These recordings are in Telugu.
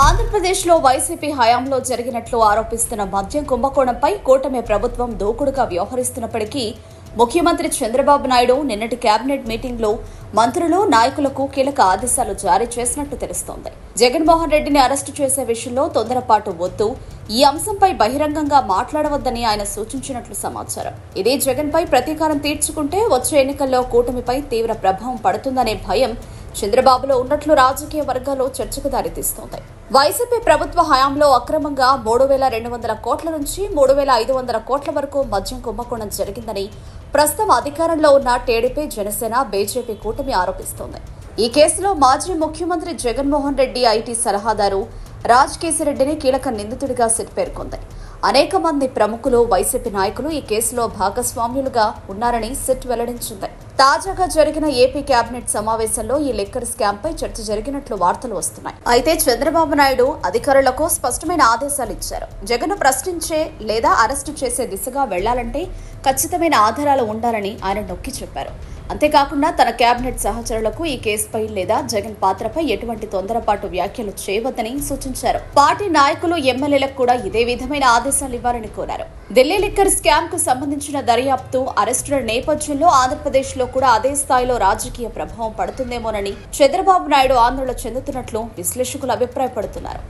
ఆంధ్రప్రదేశ్లో వైసీపీ హయాంలో జరిగినట్లు ఆరోపిస్తున్న మద్యం కుంభకోణంపై కూటమి ప్రభుత్వం దూకుడుగా వ్యవహరిస్తున్నప్పటికీ ముఖ్యమంత్రి చంద్రబాబు నాయుడు నిన్నటి కేబినెట్ మీటింగ్లో మంత్రులు నాయకులకు కీలక ఆదేశాలు జారీ చేసినట్టు తెలుస్తోంది. జగన్మోహన్ రెడ్డిని అరెస్టు చేసే విషయంలో తొందరపాటు వద్దు ఈ అంశంపై బహిరంగంగా మాట్లాడవద్దని ఆయన సూచించినట్లు సమాచారం. ఇదే జగన్పై ప్రతీకారం తీర్చుకుంటే వచ్చే ఎన్నికల్లో కూటమిపై తీవ్ర ప్రభావం పడుతుందనే భయం చంద్రబాబులో ఉన్నట్లు రాజకీయ వర్గాల్లో చర్చకు దారితీస్తోంది. వైసీపీ ప్రభుత్వ హయాంలో అక్రమంగా మూడు వేల రెండు వందల కోట్ల నుంచి మూడు వేల ఐదు వందల కోట్ల వరకు మద్యం కుంభకోణం జరిగిందని ప్రస్తుతం అధికారంలో ఉన్న టీడీపీ జనసేన బీజేపీ కూటమి ఆరోపిస్తోంది. ఈ కేసులో మాజీ ముఖ్యమంత్రి జగన్మోహన్ రెడ్డి ఐటీ సలహాదారు రాజ్ కేసిరెడ్డిని కీలక నిందితుడిగా సిట్ పేర్కొంది అనేక మంది ప్రముఖులు వైసీపీ నాయకులు ఈ కేసులో భాగస్వామ్యులుగా ఉన్నారని సిట్ వెల్లడించింది. తాజాగా జరిగిన ఏపీ కేబినెట్ సమావేశంలో ఈ లెక్కర్ స్కామ్ పై చర్చ జరిగినట్లు వార్తలు వస్తున్నాయి. అయితే చంద్రబాబు నాయుడు అధికారులకు స్పష్టమైన ఆదేశాలు ఇచ్చారు. జగన్ ప్రశ్నించే లేదా అరెస్టు చేసే దిశగా వెళ్ళాలంటే ఖచ్చితమైన ఆధారాలు ఉండాలని ఆయన నొక్కి చెప్పారు. అంతేకాకుండా తన కేబినెట్ సహచరులకు ఈ కేసుపై లేదా జగన్ పాత్రపై ఎటువంటి తొందరపాటు వ్యాఖ్యలు చేయవద్దని సూచించారు. పార్టీ నాయకులు ఎమ్మెల్యేలకు కూడా ఇదే విధమైన ఆదేశాలు ఇవ్వాలని కోరారు. ఢిల్లీ లిక్కర్ స్కామ్కు సంబంధించిన దర్యాప్తు అరెస్టుల నేపథ్యంలో ఆంధ్రప్రదేశ్లో కూడా అదే స్థాయిలో రాజకీయ ప్రభావం పడుతుందేమోనని చంద్రబాబు నాయుడు ఆందోళన చెందుతున్నట్లు విశ్లేషకులు అభిప్రాయపడుతున్నారు.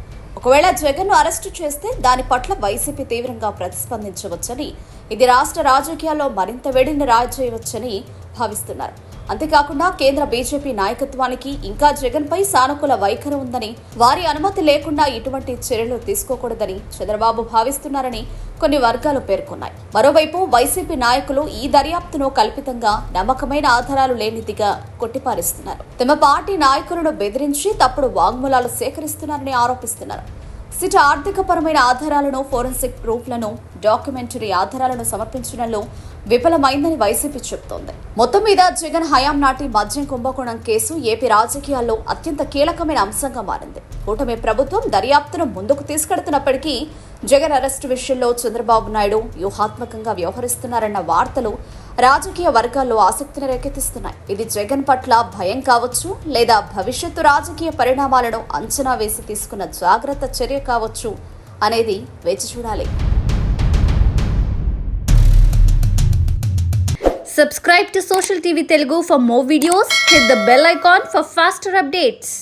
ఒకవేళ జగన్ను అరెస్టు చేస్తే దాని పట్ల వైసీపీ తీవ్రంగా ప్రతిస్పందించవచ్చని ఇది రాష్ట్ర రాజకీయాల్లో మరింత వేడిని రాజేయవచ్చని భావిస్తున్నారు. అంతేకాకుండా కేంద్ర బీజేపీ నాయకత్వానికి ఇంకా జగన్పై సానుకూల వైఖరి ఉందని వారి అనుమతి లేకుండా ఇటువంటి చర్యలు తీసుకోకూడదని చంద్రబాబు భావిస్తున్నారని కొన్ని వర్గాలు పేర్కొన్నాయి. మరోవైపు వైసీపీ నాయకులు ఈ దర్యాప్తును కల్పితంగా నమ్మకమైన ఆధారాలు లేనిదిగా కొట్టిపారిస్తున్నారు. తమ పార్టీ నాయకులను బెదిరించి తప్పుడు వాంగ్మూలాలు సేకరిస్తున్నారని ఆరోపిస్తున్నారు. సిట్ ఆర్థికపరమైన ఆధారాలను ఫోరెన్సిక్ ప్రూఫ్లను డాక్యుమెంటరీ ఆధారాలను సమర్పించడంలో విఫలమైందని వైసీపీ చెబుతోంది మొత్తం మీద జగన్ హయాం నాటి మద్యం కుంభకోణం కేసు ఏపీ రాజకీయాల్లో అత్యంత కీలకమైన అంశంగా మారింది. కూటమి ప్రభుత్వం దర్యాప్తును ముందుకు తీసుకెడుతున్నప్పటికీ జగన్ అరెస్టు విషయంలో చంద్రబాబు నాయుడు వ్యూహాత్మకంగా వ్యవహరిస్తున్నారన్న వార్తలు రాజకీయ వర్గాల్లో ఆసక్తిని రేకెత్తిస్తున్నాయి. ఇది జగన్ పట్ల భయం కావచ్చు లేదా భవిష్యత్తు రాజకీయ పరిణామాలను అంచనా వేసి తీసుకున్న జాగ్రత్త చర్య కావచ్చు అనేది వేచి చూడాలి. Subscribe to social TV Telugu for more videos hit the bell icon for faster updates